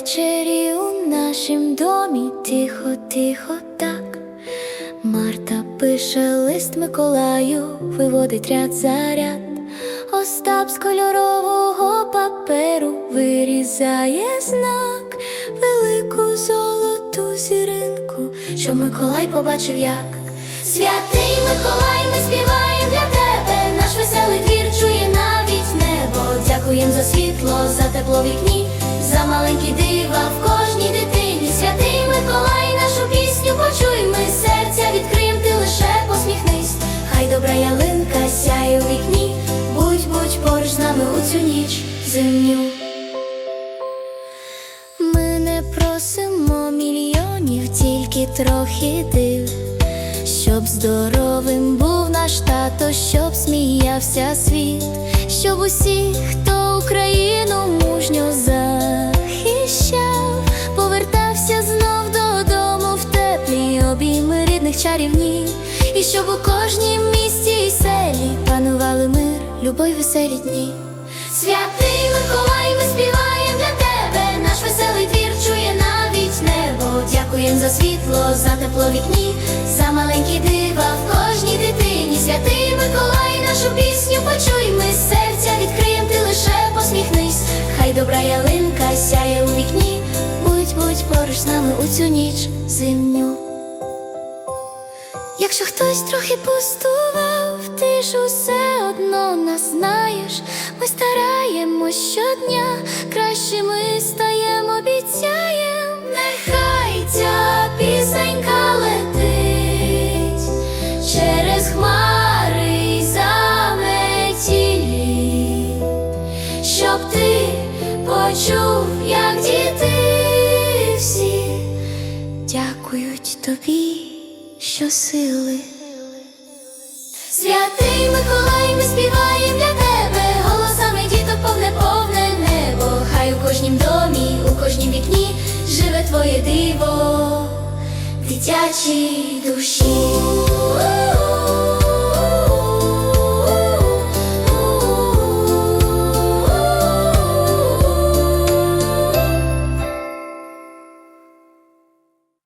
Ввечері у нашім домі тихо, тихо, так. Марта пише лист Миколаю, виводить ряд за ряд Остап з кольорового паперу вирізає знак, велику золоту зіринку, що Миколай побачив, як святий Миколай, ми співаємо для тебе, наш веселий твір чує навіть небо. Дякуємо за світло, за тепло вікні. Зимню. Ми не просимо мільйонів, тільки трохи див. Щоб здоровим був наш тато, щоб сміявся світ, щоб усі, хто Україну мужньо захищав, повертався знов додому в теплі обійми рідних чарівні, і щоб у кожнім місті і селі панували мир, любов й веселі дні. Святий Миколай, ми співаємо для тебе, наш веселий твір чує навіть небо. Дякуєм за світло, за тепло вікні, за маленькі дива в кожній дитині. Святий Миколай, нашу пісню почуй, ми серця відкриєм, ти лише посміхнись. Хай добра ялинка сяє у вікні, будь, будь поруч з нами у цю ніч зимню. Якщо хтось трохи пустував, ж усе одно нас знаєш. Ми стараємось щодня, кращими стаємо, обіцяєм. Нехай ця пісенька летить через хмари й заметілі, щоб ти почув, як діти всі дякують тобі, що сили. Святий Миколай, ми співаємо для тебе, голосами діток повне повне небо. Хай у кожнім домі, у кожнім вікні живе твоє диво, дитячій душі.